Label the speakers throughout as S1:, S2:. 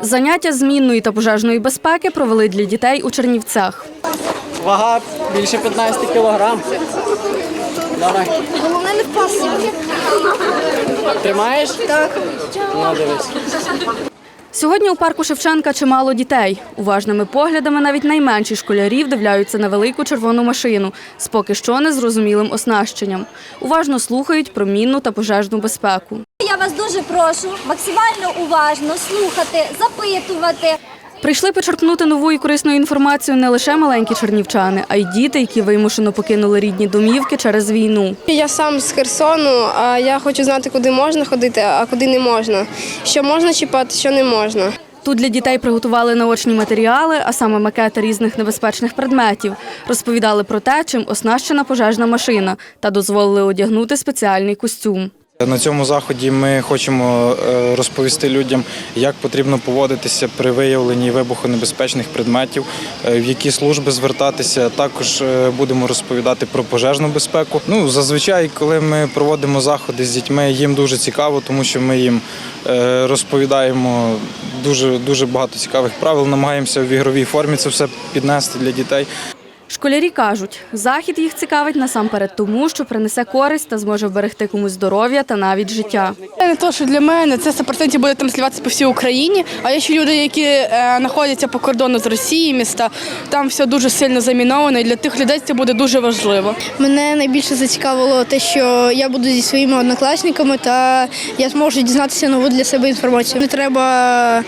S1: Заняття змінної та пожежної безпеки провели для дітей у Чернівцях.
S2: Вага більше 15 кілограм. Давай.
S3: Головне не впасти.
S2: Тримаєш? Так. Ну, дивись.
S1: Сьогодні у парку Шевченка чимало дітей. Уважними поглядами навіть найменші школярі вдивляються на велику червону машину з поки що незрозумілим оснащенням. Уважно слухають про мінну та пожежну безпеку.
S3: Я вас дуже прошу максимально уважно слухати, запитувати.
S1: Прийшли почерпнути нову і корисну інформацію не лише маленькі чернівчани, а й діти, які вимушено покинули рідні домівки через війну.
S4: Я сам з Херсону, а я хочу знати, куди можна ходити, а куди не можна. Що можна чіпати, що не можна.
S1: Тут для дітей приготували наочні матеріали, а саме макети різних небезпечних предметів. Розповідали про те, чим оснащена пожежна машина, та дозволили одягнути спеціальний костюм.
S5: На цьому заході ми хочемо е, розповісти людям, як потрібно поводитися при виявленні вибухонебезпечних предметів, е, в які служби звертатися. Також е, будемо розповідати про пожежну безпеку. Ну зазвичай, коли ми проводимо заходи з дітьми, їм дуже цікаво, тому що ми їм розповідаємо дуже дуже багато цікавих правил. Намагаємося в ігровій формі це все піднести для дітей.
S1: Школярі кажуть, захід їх цікавить насамперед тому, що принесе користь та зможе вберегти комусь здоров'я та навіть життя.
S6: Це не то, що для мене це 100% буде транслюватися по всій Україні. А є ще люди, які е, знаходяться по кордону з Росії, міста. Там все дуже сильно заміновано, і для тих людей це буде дуже важливо.
S4: Мене найбільше зацікавило те, що я буду зі своїми однокласниками та я зможу дізнатися нову для себе інформацію. Не треба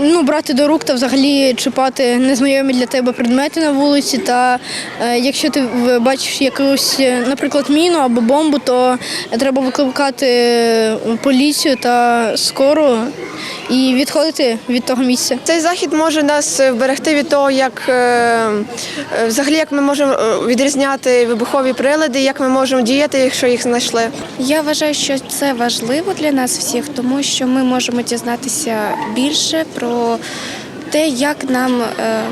S4: ну, брати до рук та взагалі чіпати незнайомі для тебе предмети на вулиці. Та е, якщо ти бачиш якусь, е, наприклад, міну або бомбу, то треба викликати е, поліцію та скору і відходити від того місця.
S7: Цей захід може нас вберегти від того, як е, е, взагалі як ми можемо е, відрізняти вибухові прилади, як ми можемо діяти, якщо їх знайшли.
S8: Я вважаю, що це важливо для нас всіх, тому що ми можемо дізнатися більше про те, як нам е,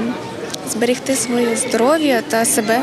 S8: зберегти своє здоров'я та себе.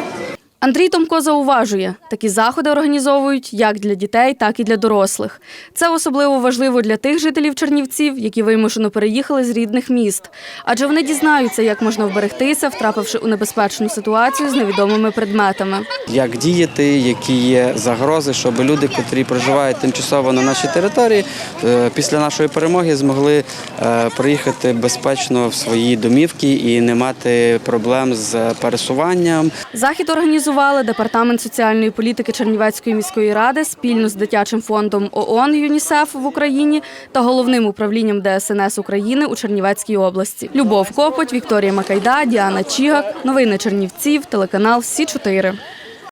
S1: Андрій Томко зауважує, такі заходи організовують як для дітей, так і для дорослих. Це особливо важливо для тих жителів Чернівців, які вимушено переїхали з рідних міст, адже вони дізнаються, як можна вберегтися, втрапивши у небезпечну ситуацію з невідомими предметами.
S9: як діяти, які є загрози, щоб люди, котрі проживають тимчасово на нашій території, е, після нашої перемоги змогли е, приїхати безпечно в свої домівки і не мати проблем з пересуванням.
S1: Захід організували департамент соціальної політики Чернівецької міської ради спільно з дитячим фондом ООН ЮНІСЕФ в Україні та головним управлінням ДСНС України у Чернівецькій області. Любов Копоть, Вікторія Макайда, Діана Чігак. Новини Чернівців, телеканал Сі 4